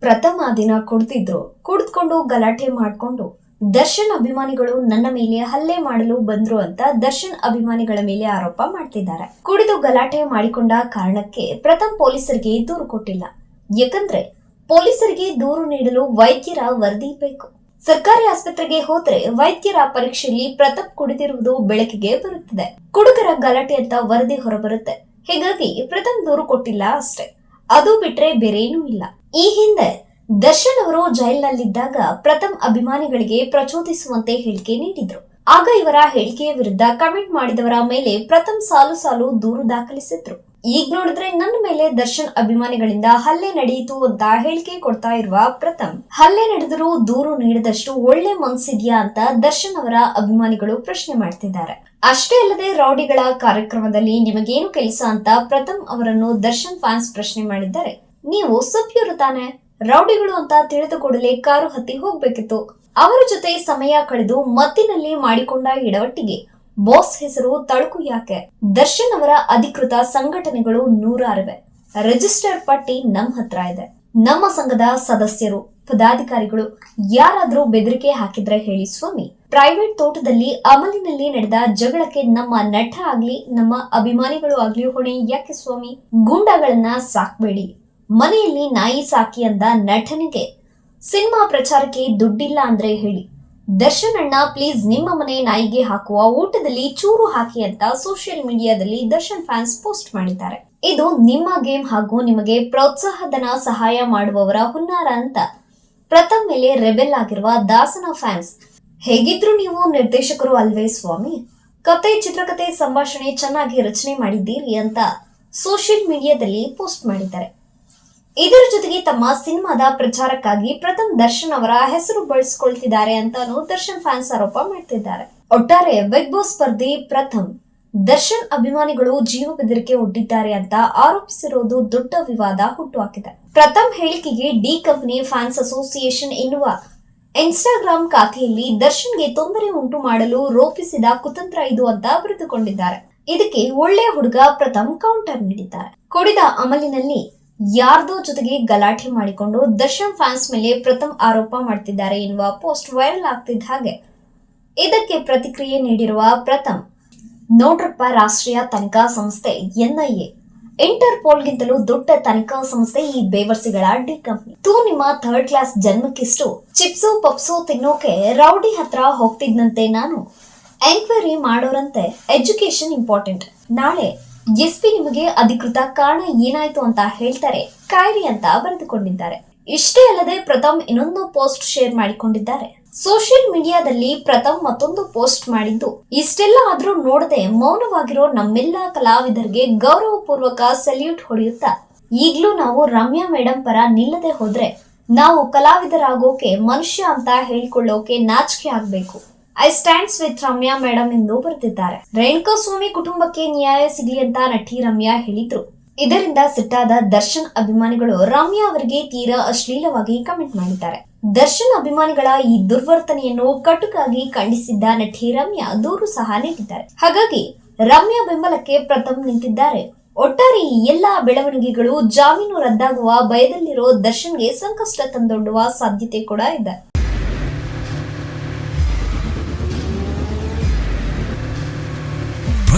ಪ್ರಥಮ ದಿನ ಕುಡ್ತಿದ್ರು. ಕುಡಿದ್ಕೊಂಡು ಗಲಾಟೆ ಮಾಡ್ಕೊಂಡು, ದರ್ಶನ್ ಅಭಿಮಾನಿಗಳು ನನ್ನ ಮೇಲೆ ಹಲ್ಲೆ ಮಾಡಲು ಬಂದ್ರು ಅಂತ ದರ್ಶನ್ ಅಭಿಮಾನಿಗಳ ಮೇಲೆ ಆರೋಪ ಮಾಡ್ತಿದ್ದಾರೆ. ಕುಡಿದು ಗಲಾಟೆ ಮಾಡಿಕೊಂಡ ಕಾರಣಕ್ಕೆ ಪ್ರಥಮ್ ಪೊಲೀಸರಿಗೆ ದೂರು ಕೊಟ್ಟಿಲ್ಲ. ಯಾಕಂದ್ರೆ ಪೊಲೀಸರಿಗೆ ದೂರು ನೀಡಲು ವೈದ್ಯರ ವರದಿ ಬೇಕು. ಸರ್ಕಾರಿ ಆಸ್ಪತ್ರೆಗೆ ಹೋದ್ರೆ ವೈದ್ಯರ ಪರೀಕ್ಷೆಯಲ್ಲಿ ಪ್ರಥಮ್ ಕುಡಿದಿರುವುದು ಬೆಳಕಿಗೆ ಬರುತ್ತದೆ. ಕುಡುಕರ ಗಲಾಟೆ ಅಂತ ವರದಿ ಹೊರಬರುತ್ತೆ. ಹೀಗಾಗಿ ಪ್ರಥಮ್ ದೂರು ಕೊಟ್ಟಿಲ್ಲ ಅಷ್ಟೇ. ಅದು ಬಿಟ್ರೆ ಬೇರೇನೂ ಇಲ್ಲ. ಈ ಹಿಂದೆ ದರ್ಶನ್ ಅವರು ಜೈಲಿನಲ್ಲಿದ್ದಾಗ ಪ್ರಥಮ್ ಅಭಿಮಾನಿಗಳಿಗೆ ಪ್ರಚೋದಿಸುವಂತೆ ಹೇಳಿಕೆ ನೀಡಿದ್ರು. ಆಗ ಇವರ ಹೇಳಿಕೆಯ ವಿರುದ್ಧ ಕಮೆಂಟ್ ಮಾಡಿದವರ ಮೇಲೆ ಪ್ರಥಮ್ ಸಾಲು ಸಾಲು ದೂರು ದಾಖಲಿಸಿದ್ರು. ಈಗ ನೋಡಿದ್ರೆ ನನ್ನ ಮೇಲೆ ದರ್ಶನ್ ಅಭಿಮಾನಿಗಳಿಂದ ಹಲ್ಲೆ ನಡೆಯಿತು ಅಂತ ಹೇಳಿಕೆ ಕೊಡ್ತಾ ಇರುವ ಪ್ರಥಮ್, ಹಲ್ಲೆ ನಡೆದರೂ ದೂರು ನೀಡದಷ್ಟು ಒಳ್ಳೆ ಮನ್ಸಿದ್ಯಾ ಅಂತ ದರ್ಶನ್ ಅವರ ಅಭಿಮಾನಿಗಳು ಪ್ರಶ್ನೆ ಮಾಡ್ತಿದ್ದಾರೆ. ಅಷ್ಟೇ ಅಲ್ಲದೆ ರೌಡಿಗಳ ಕಾರ್ಯಕ್ರಮದಲ್ಲಿ ನಿಮಗೇನು ಕೆಲಸ ಅಂತ ಪ್ರಥಮ್ ಅವರನ್ನು ದರ್ಶನ್ ಫ್ಯಾನ್ಸ್ ಪ್ರಶ್ನೆ ಮಾಡಿದ್ದಾರೆ. ನೀವು ಸಭ್ಯರು ತಾನೆ, ರೌಡಿಗಳು ಅಂತ ತಿಳಿದ ಕೂಡಲೇ ಕಾರು ಹತ್ತಿ ಹೋಗ್ಬೇಕಿತ್ತು. ಅವರ ಜೊತೆ ಸಮಯ ಕಳೆದು ಮತ್ತಿನಲ್ಲಿ ಮಾಡಿಕೊಂಡ ಇಡವಟ್ಟಿಗೆ ಬಾಸ್ ಹೆಸರು ತಳುಕು ಯಾಕೆ? ದರ್ಶನ್ ಅವರ ಅಧಿಕೃತ ಸಂಘಟನೆಗಳು ನೂರಾರಿವೆ. ರಿಜಿಸ್ಟರ್ ಪಟ್ಟಿ ನಮ್ ಹತ್ರ ಇದೆ. ನಮ್ಮ ಸಂಘದ ಸದಸ್ಯರು, ಪದಾಧಿಕಾರಿಗಳು, ಯಾರಾದ್ರೂ ಬೆದರಿಕೆ ಹಾಕಿದ್ರೆ ಹೇಳಿ ಸ್ವಾಮಿ. ಪ್ರೈವೇಟ್ ತೋಟದಲ್ಲಿ ಅಮಲಿನಲ್ಲಿ ನಡೆದ ಜಗಳಕ್ಕೆ ನಮ್ಮ ನಟ ಆಗ್ಲಿ, ನಮ್ಮ ಅಭಿಮಾನಿಗಳು ಆಗ್ಲಿ ಹೊಣೆ ಯಾಕೆ ಸ್ವಾಮಿ? ಗುಂಡಗಳನ್ನ ಸಾಕ್ಬೇಡಿ. ಮನೆಯಲ್ಲಿ ನಾಯಿ ಸಾಕಿ ಅಂದ ನಟನಿಗೆ ಸಿನಿಮಾ ಪ್ರಚಾರಕ್ಕೆ ದುಡ್ಡಿಲ್ಲ ಅಂದ್ರೆ ಹೇಳಿ. ದರ್ಶನ್ ಅಣ್ಣ, ಪ್ಲೀಸ್ ನಿಮ್ಮ ಮನೆ ನಾಯಿಗೆ ಹಾಕುವ ಊಟದಲ್ಲಿ ಚೂರು ಹಾಕಿ ಅಂತ ಸೋಷಿಯಲ್ ಮೀಡಿಯಾದಲ್ಲಿ ದರ್ಶನ್ ಫ್ಯಾನ್ಸ್ ಪೋಸ್ಟ್ ಮಾಡಿದ್ದಾರೆ. ಇದು ನಿಮ್ಮ ಗೇಮ್ ಹಾಗೂ ನಿಮಗೆ ಪ್ರೋತ್ಸಾಹಧನ ಸಹಾಯ ಮಾಡುವವರ ಹುನ್ನಾರ ಅಂತ. ಪ್ರಥಮ್ ಮೇಲೆ ರೆಬೆಲ್ ಆಗಿರುವ ದಾಸನ ಫ್ಯಾನ್ಸ್, ಹೇಗಿದ್ರು ನೀವು ನಿರ್ದೇಶಕರು ಅಲ್ವೇ ಸ್ವಾಮಿ? ಕತೆ, ಚಿತ್ರಕತೆ, ಸಂಭಾಷಣೆ ಚೆನ್ನಾಗಿ ರಚನೆ ಮಾಡಿದ್ದೀರಿ ಅಂತ ಸೋಷಿಯಲ್ ಮೀಡಿಯಾದಲ್ಲಿ ಪೋಸ್ಟ್ ಮಾಡಿದ್ದಾರೆ. ಇದರ ಜೊತೆಗೆ ತಮ್ಮ ಸಿನಿಮಾದ ಪ್ರಚಾರಕ್ಕಾಗಿ ಪ್ರಥಮ್ ದರ್ಶನ್ ಅವರ ಹೆಸರು ಬಳಸಿಕೊಳ್ತಿದ್ದಾರೆ ಅಂತಾನು ದರ್ಶನ್ ಫ್ಯಾನ್ಸ್ ಆರೋಪ ಮಾಡ್ತಿದ್ದಾರೆ. ಒಟ್ಟಾರೆ ಬಿಗ್ ಬಾಸ್ ಸ್ಪರ್ಧೆ ಪ್ರಥಮ್. ದರ್ಶನ್ ಅಭಿಮಾನಿಗಳು ಜೀವ ಬೆದರಿಕೆ ಒಡ್ಡಿದ್ದಾರೆ ಅಂತ ಆರೋಪಿಸಿರುವುದು ದೊಡ್ಡ ವಿವಾದ ಹುಟ್ಟುಹಾಕಿದೆ. ಪ್ರಥಮ್ ಹೇಳಿಕೆಗೆ ಡಿ ಕಂಪನಿ ಫ್ಯಾನ್ಸ್ ಅಸೋಸಿಯೇಷನ್ ಎನ್ನುವ ಇನ್ಸ್ಟಾಗ್ರಾಂ ಖಾತೆಯಲ್ಲಿ ದರ್ಶನ್ಗೆ ತೊಂದರೆ ಉಂಟು ಮಾಡಲು ರೂಪಿಸಿದ ಕುತಂತ್ರ ಇದು ಅಂತ ಬರೆದುಕೊಂಡಿದ್ದಾರೆ. ಇದಕ್ಕೆ ಒಳ್ಳೆಯ ಹುಡುಗ ಪ್ರಥಮ್ ಕೌಂಟರ್ ನೀಡಿದ್ದಾರೆ. ಕುಡಿದ ಅಮಲಿನಲ್ಲಿ ಯಾರ್ದೋ ಜೊತೆಗೆ ಗಲಾಟೆ ಮಾಡಿಕೊಂಡು ದರ್ಶನ್ ಫ್ಯಾನ್ಸ್ ಮೇಲೆ ಪ್ರಥಮ್ ಆರೋಪ ಮಾಡ್ತಿದ್ದಾರೆ ಎನ್ನುವ ಪೋಸ್ಟ್ ವೈರಲ್ ಆಗ್ತಿದ್ದ ಹಾಗೆ. ಇದಕ್ಕೆ ಪ್ರತಿಕ್ರಿಯೆ ನೀಡಿರುವ ಪ್ರಥಮ್ ನೋಡ್ರಪ್ಪ ರಾಷ್ಟ್ರೀಯ ತನಿಖಾ ಸಂಸ್ಥೆ, ಎನ್ಐಎ. ಇಂಟರ್ಪೋಲ್ಗಿಂತಲೂ ದೊಡ್ಡ ತನಿಖಾ ಸಂಸ್ಥೆ ಈ ಬೇವರ್ಸಿಗಳ ಡಿ ಕಂಪ್ನಿ. ತೂ ನಿಮ್ಮ ಥರ್ಡ್ ಕ್ಲಾಸ್ ಜನ್ಮಕ್ಕಿಷ್ಟು ಚಿಪ್ಸು ಪಪ್ಸು ತಿನ್ನೋಕೆ ರೌಡಿ ಹತ್ರ ಹೋಗ್ತಿದ್ನಂತೆ ನಾನು. ಎಂಕ್ವೈರಿ ಮಾಡೋರಂತೆ ಎಜುಕೇಶನ್ ಇಂಪಾರ್ಟೆಂಟ್. ನಾಳೆ ಎಸ್ ಪಿ ನಿಮಗೆ ಅಧಿಕೃತ ಕಾರಣ ಏನಾಯ್ತು ಅಂತ ಹೇಳ್ತಾರೆ. ಕಾಯಿರಿ ಅಂತ ಬರೆದುಕೊಂಡಿದ್ದಾರೆ. ಇಷ್ಟೇ ಅಲ್ಲದೆ ಪ್ರಥಮ್ ಇನ್ನೊಂದು ಪೋಸ್ಟ್ ಶೇರ್ ಮಾಡಿಕೊಂಡಿದ್ದಾರೆ. ಸೋಷಿಯಲ್ ಮೀಡಿಯಾದಲ್ಲಿ ಪ್ರಥಮ್ ಮತ್ತೊಂದು ಪೋಸ್ಟ್ ಮಾಡಿದ್ದು, ಇಷ್ಟೆಲ್ಲ ಆದ್ರೂ ನೋಡದೆ ಮೌನವಾಗಿರೋ ನಮ್ಮೆಲ್ಲ ಕಲಾವಿದರಿಗೆ ಗೌರವಪೂರ್ವಕ ಸಲ್ಯೂಟ್ ಹೊಡೆಯುತ್ತಾ? ಈಗ್ಲೂ ನಾವು ರಮ್ಯಾ ಮೇಡಮ್ ಪರ ನಿಲ್ಲದೆ ಹೋದ್ರೆ ನಾವು ಕಲಾವಿದರಾಗೋಕೆ ಮನುಷ್ಯ ಅಂತ ಹೇಳ್ಕೊಳ್ಳೋಕೆ ನಾಚಿಕೆ ಆಗ್ಬೇಕು. I stands with Ramya madam ಎಂದು ಬರೆದಿದ್ದಾರೆ. ರೇಣುಕಾ ಸ್ವಾಮಿ ಕುಟುಂಬಕ್ಕೆ ನ್ಯಾಯ ಸಿಗಲಿ ಅಂತ ನಟಿ ರಮ್ಯಾ ಹೇಳಿದ್ರು. ಇದರಿಂದ ಸಿಟ್ಟಾದ ದರ್ಶನ್ ಅಭಿಮಾನಿಗಳು ರಮ್ಯಾ ಅವರಿಗೆ ತೀರಾ ಅಶ್ಲೀಲವಾಗಿ ಕಮೆಂಟ್ ಮಾಡಿದ್ದಾರೆ. ದರ್ಶನ್ ಅಭಿಮಾನಿಗಳ ಈ ದುರ್ವರ್ತನೆಯನ್ನು ಕಟುಕಾಗಿ ಖಂಡಿಸಿದ್ದ ನಟಿ ರಮ್ಯಾ ದೂರು ಸಹ ನೀಡಿದ್ದಾರೆ. ಹಾಗಾಗಿ ರಮ್ಯಾ ಬೆಂಬಲಕ್ಕೆ ಪ್ರಥಮ್ ನಿಂತಿದ್ದಾರೆ. ಒಟ್ಟಾರೆ ಈ ಎಲ್ಲಾ ಬೆಳವಣಿಗೆಗಳು ಜಾಮೀನು ರದ್ದಾಗುವ ಭಯದಲ್ಲಿರೋ ದರ್ಶನ್ಗೆ ಸಂಕಷ್ಟ ತಂದೊಡ್ಡುವ ಸಾಧ್ಯತೆ ಕೂಡ ಇದೆ.